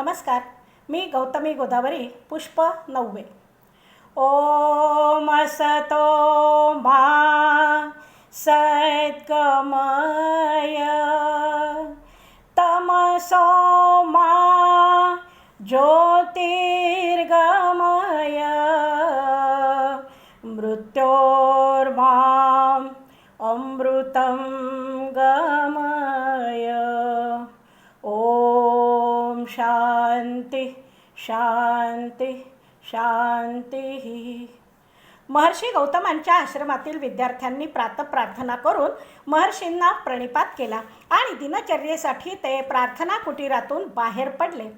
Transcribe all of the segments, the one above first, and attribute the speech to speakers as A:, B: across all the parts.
A: नमस्कार मी गौतमी गोदावरी पुष्प नववे. ओम सतो मा सद्गमय. तमसो मा ज्योतिर्गमय. मृत्योर्माम् अमृतं गमय. ॐ शांती शांती शांती. महर्षी गौतमांच्या आश्रमातील विद्यार्थ्यांनी प्रातःप्रार्थना करून महर्षींना प्रणिपात केला आणि दिनचर्येसाठी ते प्रार्थना कुटीरातून बाहेर पडले.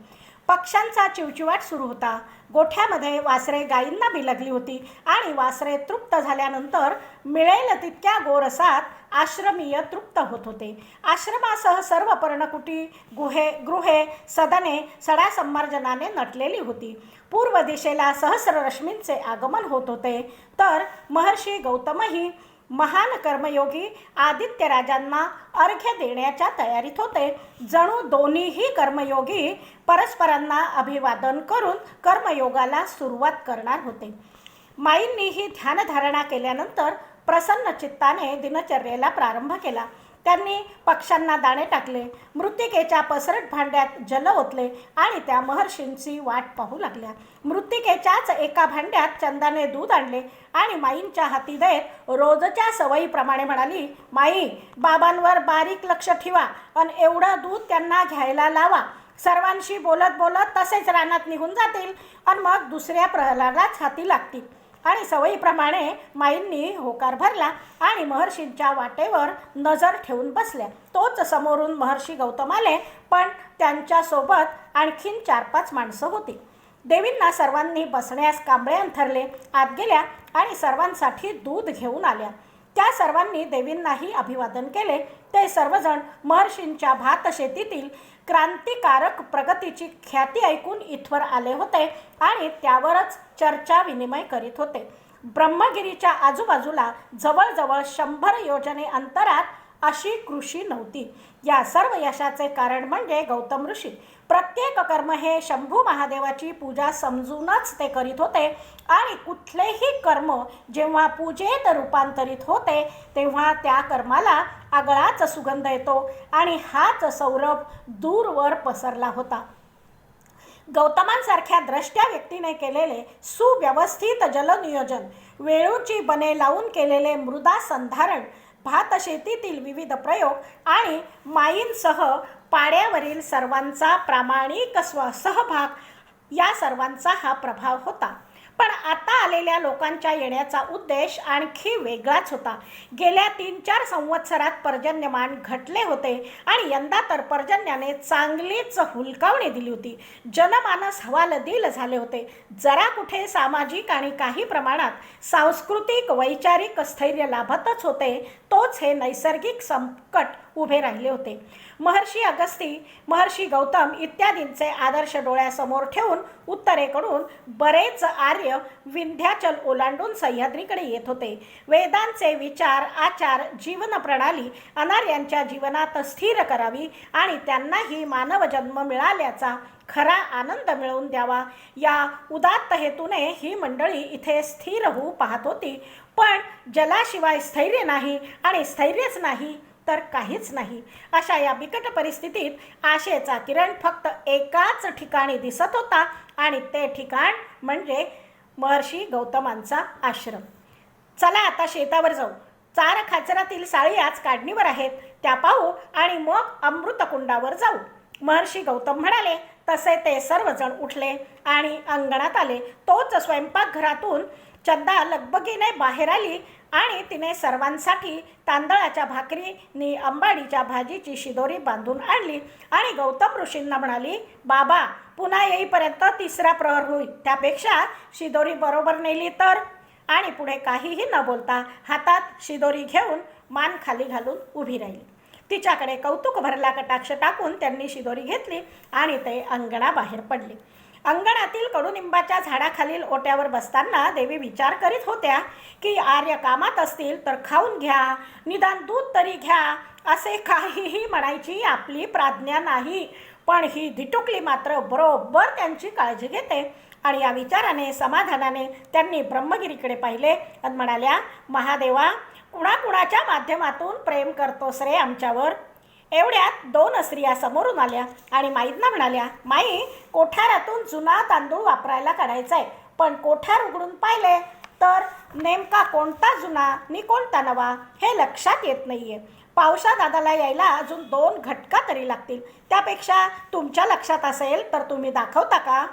A: पक्ष्यांचा चिवचिवाट सुरू होता. गोठ्यामध्ये वासरे गायींना बिलगली होती आणि वासरे तृप्त झाल्यानंतर मिळेल तितक्या गोरसात आश्रमीय तृप्त होत होते. आश्रमासह सर्व पर्णकुटी गुहे गृहे सदने सडा संमार्जनाने नटलेली होती. पूर्व दिशेला सहस्र रश्मींचे आगमन होत होते. तर महर्षी गौतमही महान कर्मयोगी आदित्य राजांना अर्घ्य देण्याच्या तयारीत होते. जणू दोन्हीही कर्मयोगी परस्परांना अभिवादन करून कर्मयोगाला सुरुवात करणार होते. माईंनीही ध्यानधारणा केल्यानंतर प्रसन्न चित्ताने दिनचर्येला प्रारंभ केला. त्यांनी पक्ष्यांना दाणे टाकले. मृत्तिकेच्या पसरट भांड्यात जल ओतले आणि त्या महर्षींची वाट पाहू लागल्या. मृत्तिकेच्याच एका भांड्यात चंदाने दूध आणले आणि माईंच्या हाती देत रोजच्या सवयीप्रमाणे म्हणाली माई बाबांवर बारीक लक्ष ठेवा आणि एवढं दूध त्यांना घ्यायला लावा. सर्वांशी बोलत बोलत तसेच रानात निघून जातील आणि मग दुसऱ्या प्रहलादाच हाती लागतील. आणि सवयीप्रमाणे माईंनी होकार भरला आणि महर्षींच्या वाटेवर नजर ठेवून बसल्या. तोच समोरून महर्षी गौतम आले पण त्यांच्यासोबत आणखीन चार पाच माणसं होती. देवींना सर्वांनी बसण्यास कांबळे अंथरले आत गेल्या आणि सर्वांसाठी दूध घेऊन आल्या. त्या सर्वांनी देवींनाही अभिवादन केले. ते सर्वजण महर्षींच्या भातशेतीतील क्रांतिकारक प्रगतीची ख्याती ऐकून इथवर आले होते आणि त्यावरच चर्चा विनिमय करीत होते. ब्रह्मगिरीच्या आजूबाजूला जवळजवळ शंभर योजने अंतरात अशी कृषी नव्हती. या सर्व यशाचे कारण म्हणजे गौतम ऋषी. प्रत्येक कर्म हे शंभू महादेवाची पूजा समजूनच ते करीत होते. आणि कुठलेही कर्म जेव्हा पूजेत रूपांतरित होते तेव्हा त्या कर्माला आगळाच सुगंध येतो आणि हाच सौरभ दूरवर पसरला होता. गौतमांसारख्या द्रष्ट्या व्यक्तीने केलेले सुव्यवस्थित जलनियोजन वेळूची बने लावून केलेले मृदा संधारण भातशेतीतील विविध प्रयोग आणि माईंसह पाड्यावरील सर्वांचा प्रामाणिक स्व सहभाग या सर्वांचा हा प्रभाव होता. पण आता आलेल्या लोकांच्या येण्याचा उद्देश आणखी वेगळाच होता. गेल्या तीन चार संवत्सरात पर्जन्यमान घटले होते आणि यंदा तर पर्जन्याने चांगलीच हुलकावणी दिली होती. जनमानस हवालदिल झाले होते. जरा कुठे सामाजिक आणि काही प्रमाणात सांस्कृतिक वैचारिक स्थैर्य लाभतच होते तोच हे नैसर्गिक संकट उभे राहिले होते. महर्षी अगस्ती महर्षी गौतम इत्यादींचे आदर्श डोळ्यासमोर ठेवून उत्तरेकडून बरेच आर्य विंध्याचल ओलांडून सह्याद्रीकडे येत होते. वेदांचे विचार आचार जीवनप्रणाली अनार्यांच्या जीवनात स्थिर करावी आणि त्यांनाही मानव जन्म मिळाल्याचा खरा आनंद मिळवून द्यावा. या उदात्त हेतूने ही मंडळी इथे स्थिर होऊ पाहत होती. पण जलाशिवाय स्थैर्य नाही आणि स्थैर्यच नाही तर काहीच नाही. अशा या बिकट परिस्थितीत आशेचा किरण फक्त एकाच ठिकाणी दिसत होता आणि ते ठिकाण म्हणजे महर्षी गौतमांचा आश्रम. चला आता शेतावर जाऊ. चार खाचरातील साळी आज काढणीवर आहेत. त्या पाहू आणि मग अमृतकुंडावर जाऊ. महर्षी गौतम म्हणाले तसे ते सर्वजण उठले आणि अंगणात आले. तोच स्वयंपाकघरातून चंदा लगबगीने बाहेर आली आणि तिने सर्वांसाठी तांदळाच्या भाकरीनी अंबाडीच्या भाजीची शिदोरी बांधून आणली. आणि गौतम ऋषींना म्हणाली बाबा पुन्हा येईपर्यंत तिसरा प्रहर होईल. त्यापेक्षा शिदोरी बरोबर नेली तर. आणि पुढे काहीही न बोलता हातात शिदोरी घेऊन मान खाली घालून उभी राहिली. तिच्याकडे कौतुक भरला कटाक्ष टाकून त्यांनी शिदोरी घेतली आणि ते अंगणाबाहेर पडले. अंगणातील कडुनिंबाच्या झाडाखालील ओट्यावर बसताना देवी विचार करीत होत्या की आर्य कामात असतील तर खाऊन घ्या निदान दूध तरी घ्या असे काहीही म्हणायची आपली प्राज्ञा नाही. पण ही धिटुकली मात्र बरोबर त्यांची काळजी घेते आणि या विचाराने समाधानाने त्यांनी ब्रह्मगिरीकडे पाहिले आणि म्हणाल्या महादेवा कुणाकुणाच्या माध्यमातून प्रेम करतोस रे आमच्यावर? एवढ्यात दोन स्त्रिया समोरून आल्या आणि माईंना म्हणाल्या माई कोठारातून जुना तांदूळ वापरायला काढायचा आहे पण कोठार उघडून पाहिले तर नेमका कोणता जुना नि कोणता नवा हे लक्षात येत नाही आहे पावसा दादाला यायला अजून दोन घटका तरी लागतील. त्यापेक्षा तुमच्या लक्षात असेल तर तुम्ही दाखवता का?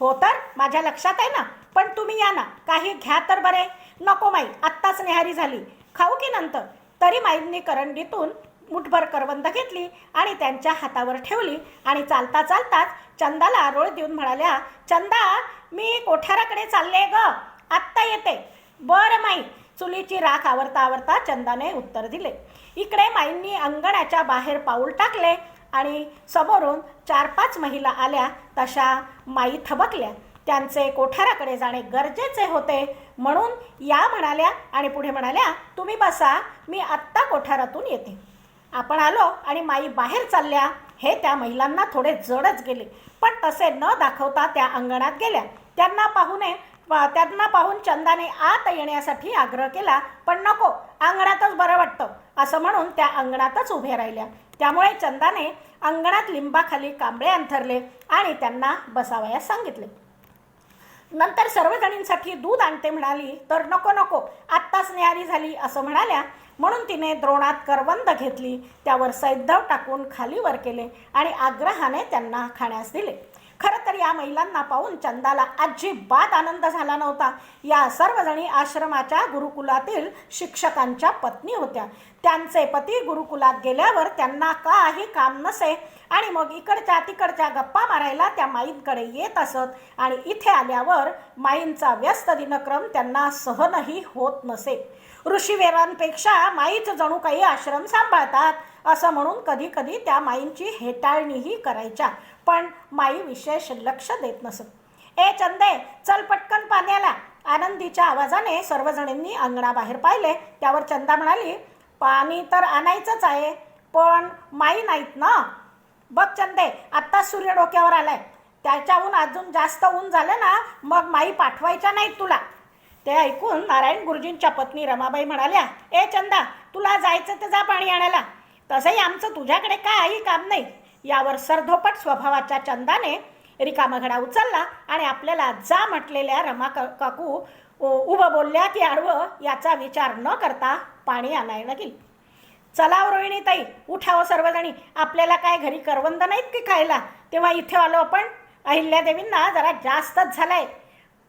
A: हो तर माझ्या लक्षात आहे ना. पण तुम्ही या ना. काही घ्या तर बरे. नको माई आत्ताच नेहारी झाली. खाऊ की नंतर? तरी माईंनी करंडीतून मुठभर करवंद घेतली आणि त्यांच्या हातावर ठेवली. आणि चालता चालताच चंदाला आरोळ देऊन म्हणाल्या चंदा मी कोठाराकडे चालले ग. आत्ता येते. बरं माई. चुलीची राख आवरता आवरता चंदाने उत्तर दिले. इकडे माईंनी अंगणाच्या बाहेर पाऊल टाकले आणि समोरून चार पाच महिला आल्या तशा माई थबकल्या. त्यांचे कोठाराकडे जाणे गरजेचे होते. म्हणून या म्हणाल्या आणि पुढे म्हणाल्या तुम्ही बसा मी आत्ता कोठारातून येते. आपण आलो आणि माई बाहेर चालल्या. हे त्या महिलांना थोडे जडच गेले. पण तसे न दाखवता त्या अंगणात गेल्या. त्यांना पाहुणे त्यांना पाहून चंदाने आत येण्यासाठी आग्रह केला पण नको अंगणातच बरं वाटतं असं म्हणून त्या अंगणातच उभे राहिल्या. त्यामुळे चंदाने अंगणात लिंबाखाली कांबळे अंथरले आणि त्यांना बसावयास सांगितले. नंतर सर्वजणींसाठी दूध आणते म्हणाली तर नको नको आत्ताच निहारी झाली असं म्हणाल्या. म्हणून तिने द्रोणात करवंद घेतली. त्यावर सैद्धव टाकून खाली वर केले आणि आग्रहाने त्यांना खाण्यास दिले. खरं तर या महिलांना पाहून चंदाला अजिबात आनंद झाला नव्हता. या सर्वजणी आश्रमाच्या गुरुकुलातील शिक्षकांच्या पत्नी होत्या. त्यांचे पती गुरुकुलात गेल्यावर त्यांना काही काम नसे आणि मग इकडच्या तिकडच्या गप्पा मारायला त्या माईंकडे येत असत आणि इथे आल्यावर माईंचा व्यस्त दिनक्रम त्यांना सहनही होत नसे. ऋषीवेरांपेक्षा माईच जणू काही आश्रम सांभाळतात. असं म्हणून कधी कधी त्या माईंची हेटाळणीही करायच्या. पण माई विशेष लक्ष देत नसत. ए चंदे चल पटकन पाण्याला. आनंदीच्या आवाजाने सर्वजणींनी अंगणाबाहेर पाहिले. त्यावर चंदा म्हणाली पाणी तर आणायचंच आहे पण माई नाहीत ना. बघ चंदे आत्ताच सूर्य डोक्यावर आलाय. त्याच्याहून अजून जास्त ऊन झालं ना मग माई पाठवायच्या नाहीत तुला. ते ऐकून नारायण गुरुजींच्या पत्नी रमाबाई म्हणाल्या ए चंदा तुला जायचं तर जा पाणी आणायला. तसंही आमचं तुझ्याकडे काही काम नाही. यावर सरधोपट स्वभावाच्या चंदाने रिकामा घडा उचलला आणि आपल्याला जा म्हटलेल्या रमा क- काकू उभं बोलल्या की आडवं याचा विचार न करता पाणी आणायला गेली. चलाव रोहिणी ताई उठावं सर्वजणी. आपल्याला काय घरी करवंद नाहीत की खायला? तेव्हा इथे आलो आपण. अहिल्यादेवींना जरा जास्तच झालाय.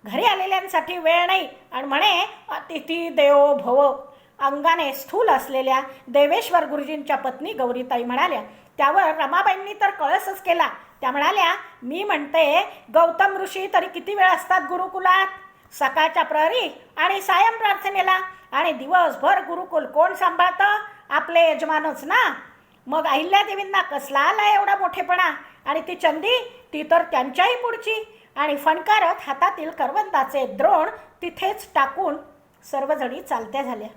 A: घरी आलेल्यांसाठी वेळ नाही. आणि म्हणे अतिथी देवो भव. अंगाने स्थूल असलेल्या देवेश्वर गुरुजींच्या पत्नी गौरीताई म्हणाल्या त्यावर रमाबाईंनी तर कळसच केला. त्या म्हणाल्या मी म्हणते गौतम ऋषी तरी किती वेळ असतात गुरुकुलात? सकाळच्या प्रहरी आणि सायं प्रार्थनेला. आणि दिवसभर गुरुकुल कोण सांभाळतं? आपले यजमानच ना? मग अहिल्यादेवींना कसला आला एवढा मोठेपणा? आणि ती चंदी ती तर त्यांच्याही पुढची. आणि फणकारत हातातील करवंदाचे द्रोण तिथेच टाकून सर्वजणी चालत्या झाल्या.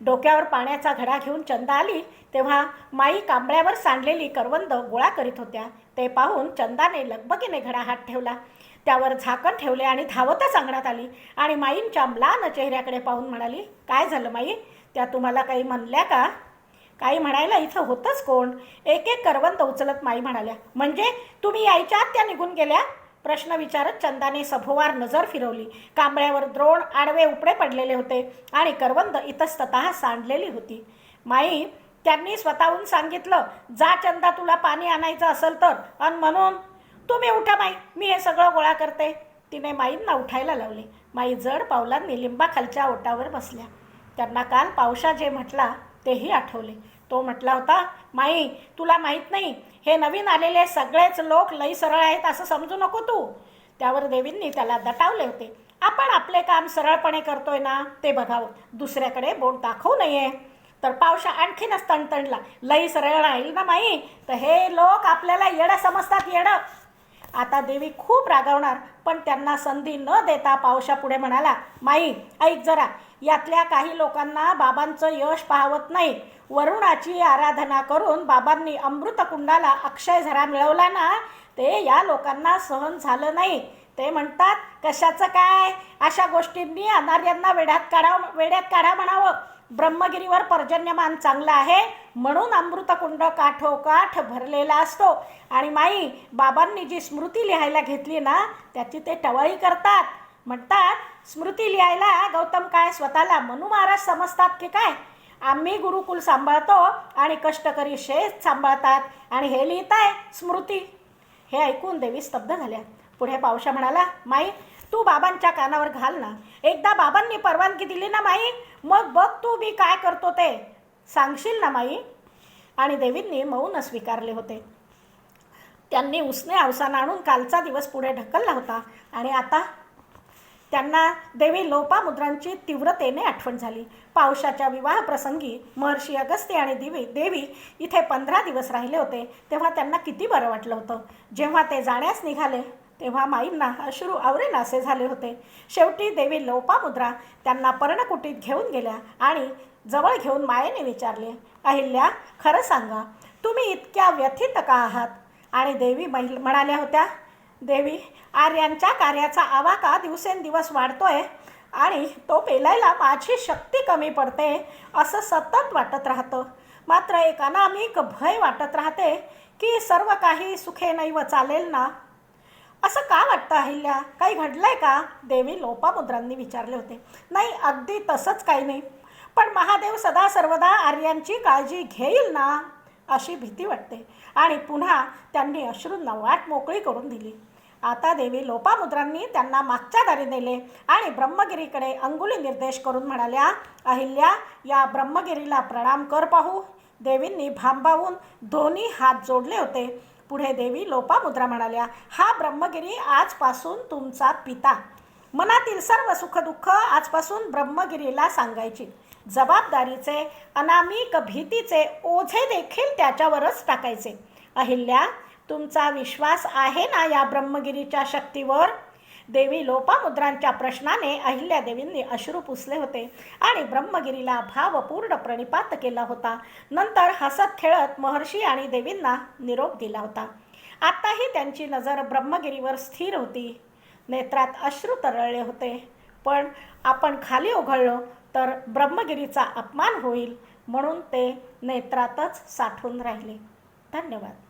A: डोक्यावर पाण्याचा घडा घेऊन चंदा आली तेव्हा माई कांबळ्यावर सांडलेली करवंद गोळा करीत होत्या. ते पाहून चंदाने लगबगीने घडा हात ठेवला. त्यावर झाकण ठेवले आणि धावतच अंगणात आली आणि माईंच्या म्लान चेहऱ्याकडे पाहून म्हणाली काय झालं माई? त्या तुम्हाला काही म्हणल्या का? काही म्हणायला इथं होतंच कोण? एक एक करवंद उचलत माई म्हणाल्या म्हणजे तुम्ही यायच्या आत त्या निघून गेल्या? प्रश्न विचारत चंदाने सभोवार नजर फिरवली. कांबळ्यावर द्रोण आडवे उपडे पडलेले होते आणि करवंद इतस्तत सांडलेली होती. माई त्यांनी स्वतःहून सांगितलं जा चंदा तुला पाणी आणायचं असेल तर अन म्हणून तुम्ही उठा माई मी हे सगळं गोळा करते. तिने माईंना उठायला लावले. माई जड पावलांनी लिंबाखालच्या ओटावर बसल्या. त्यांना काल पावसा जे म्हटला तेही आठवले. तो म्हटला होता माई तुला माहीत नाही हे नवीन आलेले सगळेच लोक लई सरळ आहेत असं समजू नको तू. त्यावर देवींनी त्याला दटावले होते. आपण आपले काम सरळपणे करतोय ना ते बघावं. दुसऱ्याकडे बोट दाखवू नये. तर पावसा आणखीनच तणतणला लई सरळ राहील ना माई? तर हे लोक आपल्याला येडं समजतात येडं. आता देवी खूप रागावणार पण त्यांना संधी न देता पावसा पुढे म्हणाला माई ऐक जरा यातल्या काही लोकांना बाबांचं यश पाहवत नाही. वरुणाची आराधना करून बाबांनी अमृतकुंडाला अक्षयझरा मिळवला ना ते या लोकांना सहन झालं नाही. ते म्हणतात कशाचं काय? अशा गोष्टींनी अनार्यांना वेढ्यात काढावं वेड्यात काढा म्हणावं. ब्रह्मगिरीवर पर्जन्यमान चांगलं आहे म्हणून अमृतकुंड काठोकाठ भरलेला असतो. आणि माई बाबांनी जी स्मृती लिहायला घेतली ना त्याची ते टवाळी करतात. म्हणतात स्मृती लिहायला गौतम काय स्वतःला मनु महाराज समजतात की काय? आम्ही गुरुकुल सांभाळतो आणि कष्टकरी शेत सांभाळतात. आणि हे लिहिताय स्मृती. हे ऐकून देवी स्तब्ध झाल्या. पुढे पावशा म्हणाला माई तू बाबांच्या कानावर घाल ना. एकदा बाबांनी परवानगी दिली ना माई? मग बघ तू मी काय करतो ते. सांगशील ना माई? आणि देवींनी मौन स्वीकारले होते. त्यांनी उसने अवसान आणून कालचा दिवस पुढे ढकलला होता. आणि आता त्यांना देवी लोपामुद्रांची तीव्रतेने आठवण झाली. पावसाच्या विवाह प्रसंगी महर्षी अगस्ती आणि देवी देवी इथे पंधरा दिवस राहिले होते. तेव्हा त्यांना किती बरं वाटलं होतं. जेव्हा ते जाण्यास निघाले तेव्हा माईंना अश्रू आवरेनासे झाले होते. शेवटी देवी लोपामुद्रा त्यांना पर्णकुटीत घेऊन गेल्या आणि जवळ घेऊन मायेने विचारले अहिल्या खरं सांगा तुम्ही इतक्या व्यथित का आहात? आणि देवी महिल म्हणाल्या होत्या देवी आर्यांच्या कार्याचा आवाका दिवसेंदिवस वाढतोय आणि तो पेलायला माझी शक्ती कमी पडते असं सतत वाटत राहतं. मात्र एक अनामिक भय वाटत राहते की सर्व काही सुखे व चालेल ना? असं का वाटतं अहिल्या? काही घडलंय का? देवी लोपामुद्रांनी विचारले होते. नाही अगदी तसंच काही नाही. पण महादेव सदा सर्वदा आर्यांची काळजी घेईल ना? अशी भीती वाटते. आणि पुन्हा त्यांनी अश्रूंना वाट मोकळी करून दिली. आता देवी लोपामुद्रांनी त्यांना मागच्या दारी नेले आणि ब्रह्मगिरीकडे अंगुली निर्देश करून म्हणाल्या अहिल्या या ब्रह्मगिरीला प्रणाम कर पाहू. देवींनी भांबावून दोन्ही हात जोडले होते. पुढे देवी लोपामुद्रा म्हणाल्या हा ब्रह्मगिरी आजपासून तुमचा पिता. मनातील सर्व सुखदुःख आजपासून ब्रह्मगिरीला सांगायची. जबाबदारीचे अनामिक भीतीचे ओझे देखील त्याच्यावरच टाकायचे. अहिल्या तुमचा विश्वास आहे ना या ब्रह्मगिरीच्या शक्तीवर? देवी लोपामुद्रांच्या प्रश्नाने अहिल्यादेवींनी अश्रू पुसले होते आणि ब्रह्मगिरीला भावपूर्ण प्रणिपात केला होता. नंतर हसत खेळत महर्षी आणि देवींना निरोप दिला होता. आत्ताही त्यांची नजर ब्रह्मगिरीवर स्थिर होती. नेत्रात अश्रू तरळले होते. पण आपण खाली ओघळलो तर ब्रह्मगिरीचा अपमान होईल म्हणून ते नेत्रातच साठून राहिले. धन्यवाद.